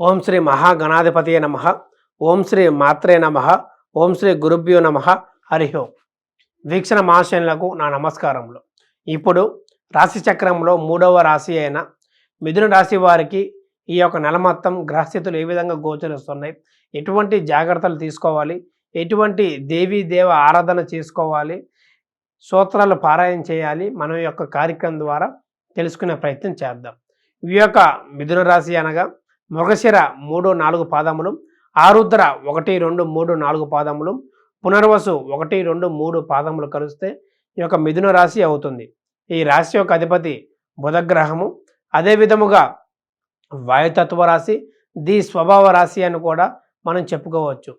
ఓం శ్రీ మహాగణాధిపతియ నమ. ఓం శ్రీ మాత్రే నమ. ఓం శ్రీ గురుభ్యో నమ. హరి ఓం. వీక్షణ మహాశయులకు నా నమస్కారములు. ఇప్పుడు రాశి చక్రంలో మూడవ రాశి అయిన మిథున రాశి వారికి ఈ యొక్క నెల మొత్తం గ్రహస్థితులు ఏ విధంగా గోచరిస్తున్నాయి? ఎటువంటి జాగ్రత్తలు తీసుకోవాలి? ఎటువంటి దేవీ దేవ ఆరాధన చేసుకోవాలి? సూత్రాలు పారాయణ చేయాలి? మనం యొక్క కార్యక్రమం ద్వారా తెలుసుకునే ప్రయత్నం చేద్దాం. ఈ యొక్క మిథున రాశి అనగా మృగశిర మూడు నాలుగు పాదములు ఆరుద్ర ఒకటి రెండు మూడు నాలుగు పాదములు పునర్వసు ఒకటి రెండు మూడు పాదములు కలిస్తే ఈ యొక్క మిథున రాశి అవుతుంది. ఈ రాశి యొక్క అధిపతి బుధగ్రహము. అదే విధముగా వాయుతత్వ రాశి ది స్వభావ రాశి అని కూడా మనం చెప్పుకోవచ్చు.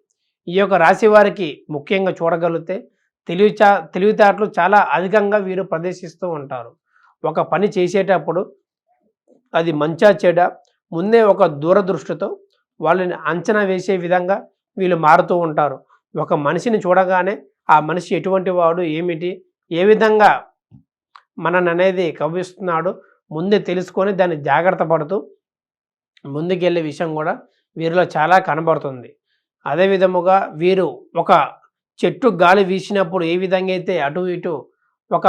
ఈ యొక్క రాశి వారికి ముఖ్యంగా చూడగలిగితే తెలివిచా తెలివితేటలు చాలా అధికంగా వీరు ప్రదర్శిస్తూ ఉంటారు. ఒక పని చేసేటప్పుడు అది మంచా చెడ ముందే ఒక దూరదృష్టితో వాళ్ళని అంచనా వేసే విధంగా వీళ్ళు మారుతూ ఉంటారు. ఒక మనిషిని చూడగానే ఆ మనిషి ఎటువంటి వాడు ఏమిటి ఏ విధంగా మనని అనేది కవ్విస్తున్నాడు ముందే తెలుసుకొని దాన్ని జాగ్రత్త పడుతూ ముందుకెళ్ళే విషయం కూడా వీరిలో చాలా కనబడుతుంది. అదే విధముగా వీరు ఒక చెట్టు గాలి వీసినప్పుడు ఏ విధంగా అయితే అటు ఇటు ఒక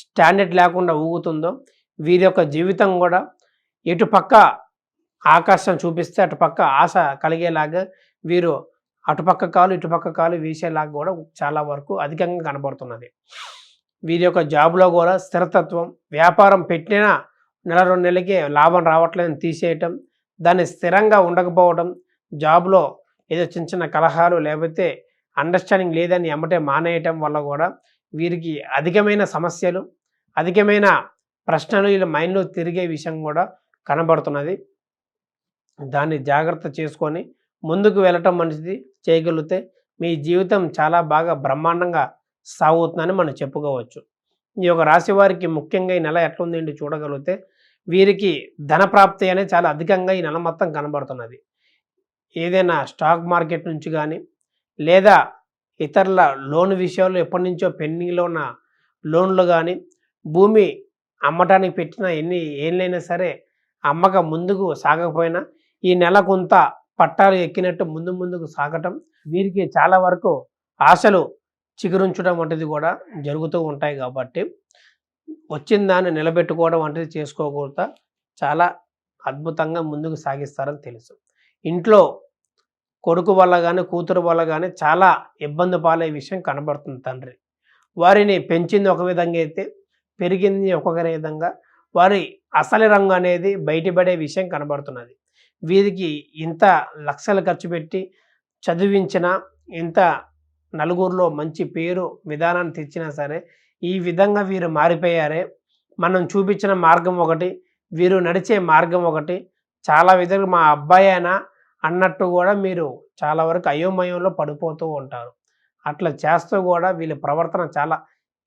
స్టాండర్డ్ లేకుండా ఊగుతుందో వీరి యొక్క జీవితం కూడా ఇటు పక్క ఆకాశం చూపిస్తే అటుపక్క ఆశ కలిగేలాగా వీరు అటుపక్క కాలు ఇటుపక్క కాలు వీసేలాగా కూడా చాలా వరకు అధికంగా కనబడుతున్నది. వీరి యొక్క జాబ్లో కూడా స్థిరతత్వం వ్యాపారం పెట్టినా నెల రెండు నెలలకే లాభం రావట్లేదని తీసేయటం దాన్ని స్థిరంగా ఉండకపోవడం జాబ్లో ఏదో చిన్న చిన్న కలహాలు లేకపోతే అండర్స్టాండింగ్ లేదని ఎమ్మటే మానేయటం వల్ల కూడా వీరికి అధికమైన సమస్యలు అధికమైన ప్రశ్నలు వీళ్ళ మైండ్లో తిరిగే విషయం కూడా కనబడుతున్నది. దాన్ని జాగ్రత్త చేసుకొని ముందుకు వెళ్ళటం మంచిది. చేయగలిగితే మీ జీవితం చాలా బాగా బ్రహ్మాండంగా సాగుతుందని మనం చెప్పుకోవచ్చు. ఈ యొక్క రాశి వారికి ముఖ్యంగా ఈ నెల ఎట్లుంది చూడగలిగితే వీరికి ధన ప్రాప్తి అనేది చాలా అధికంగా ఈ నెల మొత్తం కనబడుతున్నది. ఏదైనా స్టాక్ మార్కెట్ నుంచి కానీ లేదా ఇతరుల లోన్ విషయాలు ఎప్పటి నుంచో పెండింగ్లో ఉన్న లోన్లు కానీ భూమి అమ్మటానికి పెట్టిన ఎన్ని ఏళ్ళైనా సరే అమ్మక ముందుకు సాగకపోయినా ఈ నెల కొంత పట్టాలు ఎక్కినట్టు ముందు ముందుకు సాగటం వీరికి చాలా వరకు ఆశలు చిగురించడం వంటిది కూడా జరుగుతూ ఉంటాయి కాబట్టి వచ్చిన దాన్ని నిలబెట్టుకోవడం వంటిది చేసుకోకూడదా. చాలా అద్భుతంగా ముందుకు సాగిస్తారని తెలుసు. ఇంట్లో కొడుకు వల్ల కానీ కూతురు వల్ల కానీ చాలా ఇబ్బంది పాలే విషయం కనబడుతుంది తండ్రి. వారిని పెంచింది ఒక విధంగా అయితే పెరిగింది ఒక్కొక్క విధంగా వారి అసలు రంగు అనేది బయటపడే విషయం కనబడుతున్నది. వీరికి ఇంత లక్షలు ఖర్చు పెట్టి చదివించిన ఇంత నలుగురిలో మంచి పేరు విధానాన్ని తెచ్చినా సరే ఈ విధంగా వీరు మారిపోయారే. మనం చూపించిన మార్గం ఒకటి వీరు నడిచే మార్గం ఒకటి. చాలా విధంగా మా అబ్బాయి అయినా అన్నట్టు కూడా మీరు చాలా వరకు అయోమయంలో పడిపోతూ ఉంటారు. అట్లా చేస్తూ కూడా వీళ్ళ ప్రవర్తన చాలా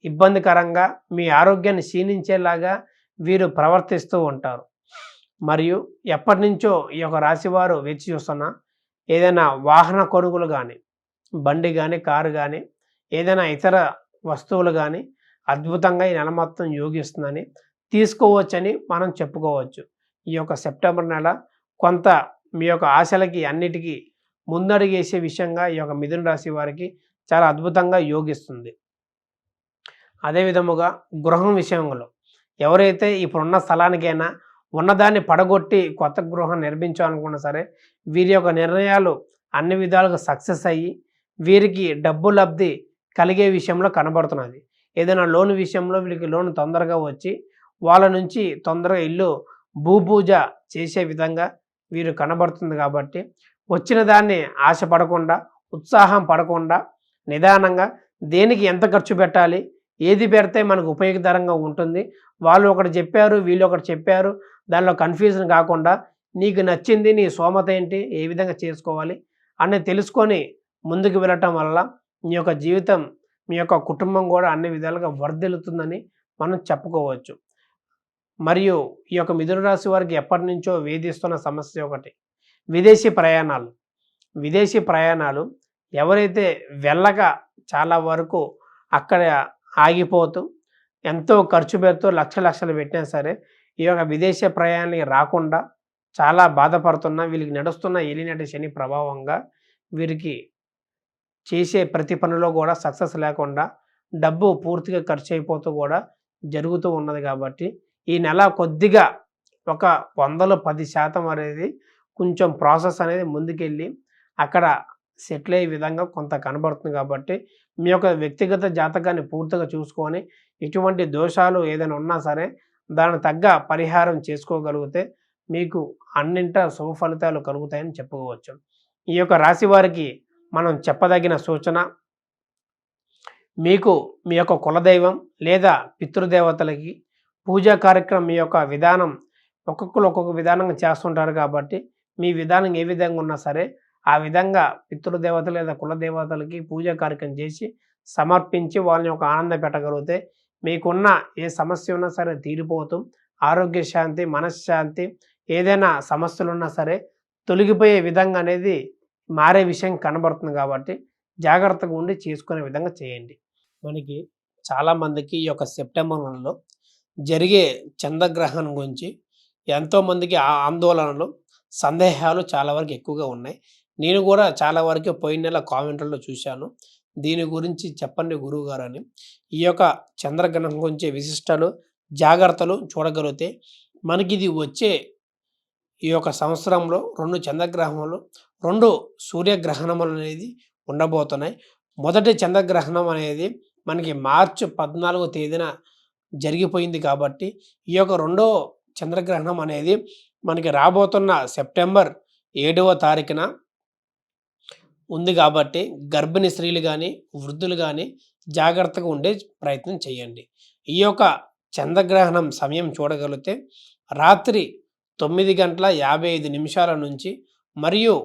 ఇబ్బందికరంగా మీ ఆరోగ్యాన్ని క్షీణించేలాగా వీరు ప్రవర్తిస్తూ ఉంటారు. మరియు ఎప్పటి నుంచో ఈ యొక్క రాశివారు వేచి చూస్తున్న ఏదైనా వాహన కొనుగోలు కానీ బండి కానీ కారు కానీ ఏదైనా ఇతర వస్తువులు కానీ అద్భుతంగా ఈ నెల మొత్తం యోగిస్తుందని తీసుకోవచ్చని మనం చెప్పుకోవచ్చు. ఈ యొక్క సెప్టెంబర్ నెల కొంత మీ యొక్క ఆశలకి అన్నిటికీ ముందడుగేసే విషయంగా ఈ యొక్క మిథున రాశి వారికి చాలా అద్భుతంగా యోగిస్తుంది. అదే విధముగా గృహం విషయంలో ఎవరైతే ఇప్పుడున్న స్థలానికైనా ఉన్నదాన్ని పడగొట్టి కొత్త గృహం నిర్మించాలనుకున్నా సరే వీరి యొక్క నిర్ణయాలు అన్ని విధాలుగా సక్సెస్ అయ్యి వీరికి డబ్బు లబ్ధి కలిగే విషయంలో కనబడుతున్నది. ఏదైనా లోన్ విషయంలో వీరికి లోన్ తొందరగా వచ్చి వాళ్ళ నుంచి తొందరగా ఇల్లు భూపూజ చేసే విధంగా వీరు కనబడుతుంది కాబట్టి వచ్చిన దాన్ని ఆశపడకుండా ఉత్సాహం పడకుండా నిదానంగా దేనికి ఎంత ఖర్చు పెట్టాలి ఏది పెడితే మనకు ఉపయోగకరంగా ఉంటుంది. వాళ్ళు ఒకటి చెప్పారు వీళ్ళు ఒకటి చెప్పారు. దానిలో కన్ఫ్యూజన్ కాకుండా నీకు నచ్చింది నీ సోమత ఏంటి ఏ విధంగా చేసుకోవాలి అని తెలుసుకొని ముందుకు వెళ్ళటం వల్ల మీ యొక్క జీవితం మీ యొక్క కుటుంబం కూడా అన్ని విధాలుగా వర్ధిల్లుతుందని మనం చెప్పుకోవచ్చు. మరియు ఈ యొక్క మిథున రాశి వారికి ఎప్పటి నుంచో వేధిస్తున్న సమస్య ఒకటి విదేశీ ప్రయాణాలు. విదేశీ ప్రయాణాలు ఎవరైతే వెళ్ళక చాలా వరకు అక్కడ ఆగిపోతూ ఎంతో ఖర్చు పెడుతూ లక్ష లక్షలు పెట్టినా సరే ఈ యొక్క విదేశీ ప్రయాణానికి రాకుండా చాలా బాధపడుతున్న వీళ్ళకి నడుస్తున్న ఎలినటి శని ప్రభావంగా వీరికి చేసే ప్రతి పనిలో కూడా సక్సెస్ లేకుండా డబ్బు పూర్తిగా ఖర్చు అయిపోతూ కూడా జరుగుతూ ఉన్నది కాబట్టి ఈ నెల కొద్దిగా ఒక వందలో పది శాతం అనేది కొంచెం ప్రాసెస్ అనేది ముందుకెళ్ళి అక్కడ సెటిల్ అయ్యే విధంగా కొంత కనబడుతుంది కాబట్టి మీ యొక్క వ్యక్తిగత జాతకాన్ని పూర్తిగా చూసుకొని ఎటువంటి దోషాలు ఏదైనా ఉన్నా సరే దానికి తగ్గ పరిహారం చేసుకోగలిగితే మీకు అన్నింట శుభ ఫలితాలు కలుగుతాయని చెప్పుకోవచ్చు. ఈ యొక్క రాశి వారికి మనం చెప్పదగిన సూచన మీకు మీ యొక్క కులదైవం లేదా పితృదేవతలకి పూజా కార్యక్రమం మీ యొక్క విధానం ఒక్కొక్కరు ఒక్కొక్క విధానంగా చేస్తుంటారు కాబట్టి మీ విధానం ఏ విధంగా ఉన్నా సరే ఆ విధంగా పితృదేవతలు లేదా కులదేవతలకి పూజా కార్యక్రమం చేసి సమర్పించి వాళ్ళని ఒక ఆనంద పెట్టగలిగితే మీకున్న ఏ సమస్య ఉన్నా సరే తీరిపోతూ ఆరోగ్య శాంతి మనశ్శాంతి ఏదైనా సమస్యలు ఉన్నా సరే తొలగిపోయే విధంగా అనేది మారే విషయం కనబడుతుంది కాబట్టి జాగ్రత్తగా ఉండి చేసుకునే విధంగా చేయండి. మనకి చాలామందికి ఈ యొక్క సెప్టెంబర్ నెలలో జరిగే చంద్రగ్రహణం గురించి ఎంతోమందికి ఆ ఆందోళనలు సందేహాలు చాలా వరకు ఎక్కువగా ఉన్నాయి. నేను కూడా చాలా వరకు పోయిన నెల కామెంట్లలో చూశాను. దీని గురించి చెప్పండి గురువు గారు అని ఈ యొక్క చంద్రగ్రహణం గురించి విశిష్టాలు జాగ్రత్తలు చూడగలిగితే మనకి ఇది వచ్చే ఈ యొక్క సంవత్సరంలో రెండు చంద్రగ్రహణములు రెండు సూర్యగ్రహణములు అనేది ఉండబోతున్నాయి. మొదటి చంద్రగ్రహణం అనేది మనకి మార్చి పద్నాలుగో తేదీన జరిగిపోయింది కాబట్టి ఈ యొక్క రెండో చంద్రగ్రహణం అనేది మనకి రాబోతున్న సెప్టెంబర్ ఏడవ తారీఖున ఉంది కాబట్టి గర్భిణీ స్త్రీలు కానీ వృద్ధులు కానీ జాగ్రత్తగా ఉండే ప్రయత్నం చేయండి. ఈ యొక్క చంద్రగ్రహణం సమయం చూడగలిగితే రాత్రి తొమ్మిది గంటల యాభై ఐదు నిమిషాల నుంచి మరియు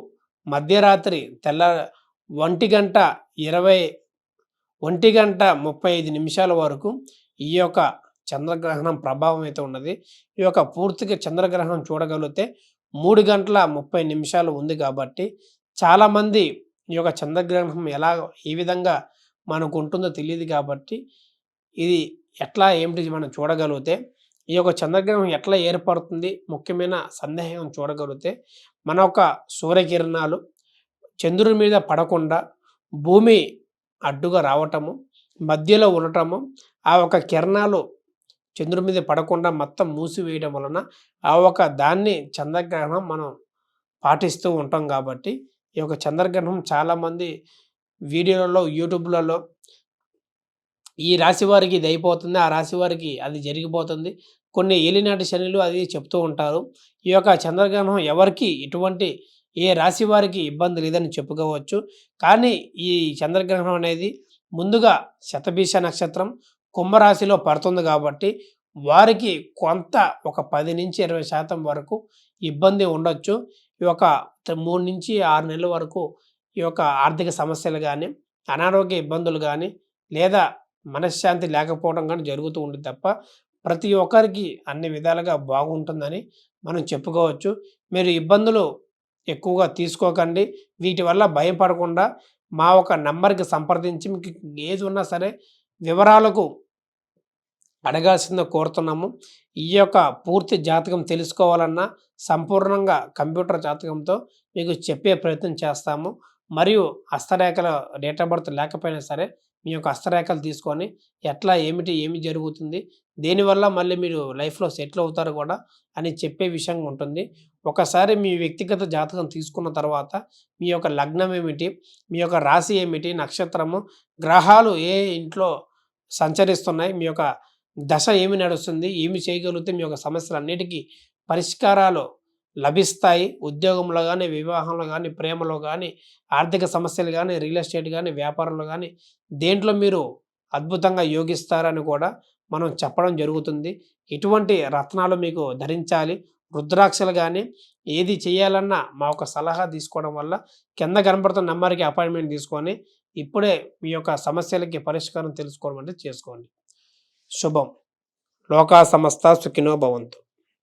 మధ్యరాత్రి తెల్ల ఒంటి గంట ఇరవై ఒంటి గంట ముప్పై ఐదు నిమిషాల వరకు ఈ యొక్క చంద్రగ్రహణం ప్రభావం అయితే ఉన్నది. ఈ యొక్క పూర్తిగా చంద్రగ్రహణం చూడగలిగితే మూడు గంటల ముప్పై నిమిషాలు ఉంది కాబట్టి చాలామంది ఈ యొక్క చంద్రగ్రహణం ఎలా ఏ విధంగా మనకు ఉంటుందో తెలియదు కాబట్టి ఇది ఎట్లా ఏమిటి మనం చూడగలిగితే ఈ యొక్క చంద్రగ్రహణం ఎట్లా ఏర్పడుతుంది ముఖ్యమైన సందేహం చూడగలిగితే మన యొక్క సూర్యకిరణాలు చంద్రుడి మీద పడకుండా భూమి అడ్డుగా రావటము మధ్యలో ఉండటము ఆ ఒక కిరణాలు చంద్రుడి మీద పడకుండా మొత్తం మూసివేయడం వలన ఆ ఒక దాన్ని చంద్రగ్రహణం మనం పాటిస్తూ ఉంటాం కాబట్టి ఈ యొక్క చంద్రగ్రహణం చాలామంది వీడియోలలో యూట్యూబ్లలో ఈ రాశి వారికి ఇది అయిపోతుంది. ఆ రాశి వారికి అది జరిగిపోతుంది. కొన్ని ఏలినాటి శనులు అది చెప్తూ ఉంటారు. ఈ యొక్క చంద్రగ్రహణం ఎవరికి ఎటువంటి ఏ రాశి వారికి ఇబ్బంది లేదని చెప్పుకోవచ్చు. కానీ ఈ చంద్రగ్రహణం అనేది ముందుగా శతభీష నక్షత్రం కుంభరాశిలో పడుతుంది కాబట్టి వారికి కొంత ఒక పది నుంచి ఇరవై శాతం వరకు ఇబ్బంది ఉండొచ్చు. ఈ యొక్క మూడు నుంచి ఆరు నెలల వరకు ఈ యొక్క ఆర్థిక సమస్యలు కానీ అనారోగ్య ఇబ్బందులు కానీ లేదా మనశ్శాంతి లేకపోవడం కానీ జరుగుతూ ఉంది తప్ప ప్రతి ఒక్కరికి అన్ని విధాలుగా బాగుంటుందని మనం చెప్పుకోవచ్చు. మీరు ఇబ్బందులు ఎక్కువగా తీసుకోకండి. వీటి వల్ల భయపడకుండా మా ఒక నంబర్కి సంప్రదించి మీకు ఏది ఉన్నా సరే వివరాలకు అడగాల్సిందో కోరుతున్నాము. ఈ యొక్క పూర్తి జాతకం తెలుసుకోవాలన్నా సంపూర్ణంగా కంప్యూటర్ జాతకంతో మీకు చెప్పే ప్రయత్నం చేస్తాము. మరియు హస్తరేఖల డేట్ ఆఫ్ బర్త్ లేకపోయినా సరే మీ యొక్క హస్తరేఖలు తీసుకొని ఎట్లా ఏమిటి ఏమి జరుగుతుంది దేనివల్ల మళ్ళీ మీరు లైఫ్లో సెటిల్ అవుతారు కూడా అని చెప్పే విషయం ఉంటుంది. ఒకసారి మీ వ్యక్తిగత జాతకం తీసుకున్న తర్వాత మీ యొక్క లగ్నం ఏమిటి మీ యొక్క రాశి ఏమిటి నక్షత్రము గ్రహాలు ఏ ఇంట్లో సంచరిస్తున్నాయి మీ యొక్క దశ ఏమి నడుస్తుంది ఏమి చేయగలిగితే మీ యొక్క సమస్యలన్నిటికీ పరిష్కారాలు లభిస్తాయి. ఉద్యోగంలో కానీ వివాహంలో కానీ ప్రేమలో కానీ ఆర్థిక సమస్యలు కానీ రియల్ ఎస్టేట్ కానీ వ్యాపారంలో కానీ దేంట్లో మీరు అద్భుతంగా యోగిస్తారని కూడా మనం చెప్పడం జరుగుతుంది. ఎటువంటి రత్నాలు మీకు ధరించాలి. రుద్రాక్షలు కానీ ఏది చేయాలన్నా మా ఒక సలహా తీసుకోవడం వల్ల కింద కనబడుతున్న నెంబర్కి అపాయింట్మెంట్ తీసుకొని ఇప్పుడే మీ యొక్క సమస్యలకి పరిష్కారం తెలుసుకోవడం అంటే చేసుకోండి. శుభం. లోకా సమస్త సుఖినో భవంతు.